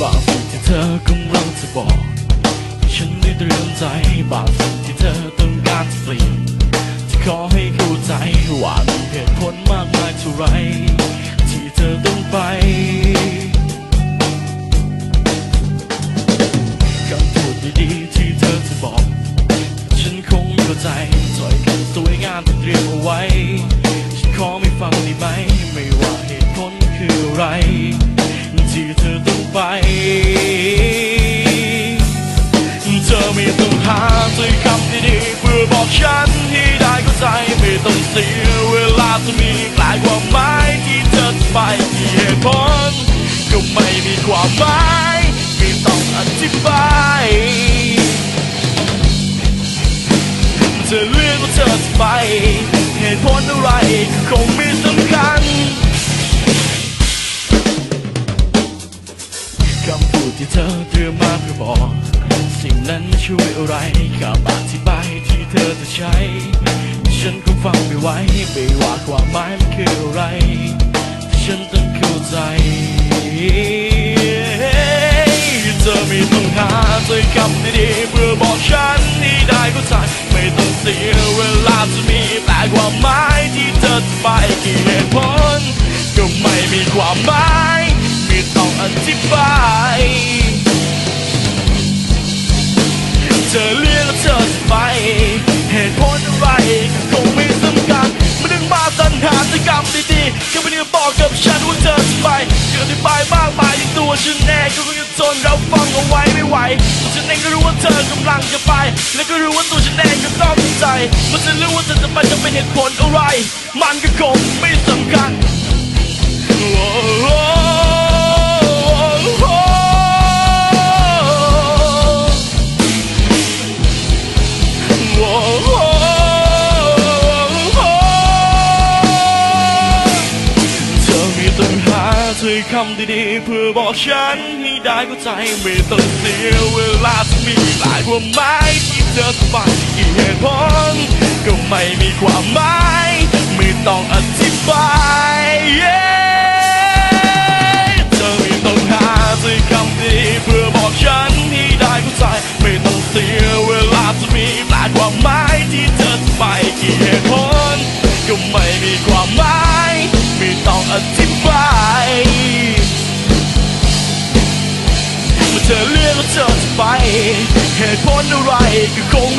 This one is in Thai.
บางสิ่งที่เธอกำลังจะบอก ฉันได้เตรียมใจบางสิ่งที่เธอต้องการจะเปลี่ยนจะขอให้เข้าใจว่ามีเหตุผลมากมายเท่าไร ที่เธอต้องไปคำพูดดีๆที่เธอจะบอก ฉันคงเข้าใจถ้อยคำสวยงามที่เตรียมเอาไว้ ฉันขอไม่ฟังได้ไหม เสียเวลาจะมีหลายความหมายที่เธอจะไปที่เหตุผลก็ไม่มีความหมายไม่ต้องอธิบายเธอเลือกว่าเธอจะไป เหตุผลอะไรก็คงไม่สำคัญคำพูดที่เธอเตรียมมาเพื่อบอก สิ่งนั้นช่วยอะไรคำอธิบายที่เธอจะใช้ ฉันคงฟังไม่ไหวไม่ว่าความหมายมันคืออะไรฉันต้องเข้าใจเธอไม่ต้องหาถ้อยคำดีๆเพื่อบอกฉันให้ได้เข้าใจไม่ต้องเสียเวลาจะมีแต่ความหมายที่เธอจะไปกี่เหตุผลก็ไม่มีความหมายไม่ต้องอธิบายเธอเลือก เราฟังเอาไว้ไม่ไหวฉันเองก็รู้ว่าเธอกำลังจะไป และก็รู้ว่าตัวฉันเองก็ต้องใจ มันจะรู้ว่าเธอจะไปจะเป็นเหตุผลอะไร มันก็คงไม่สำคัญโคำดีๆเพื่อบอกฉันให้ได้เข้าใจไม่ต้องเสียเวลาจะมีหลายความหมายที่เธอจะไปกี่เหตุผลก็ไม่มีความหมายไม่ต้องอธิบาย เหตุผลอะไรก็คง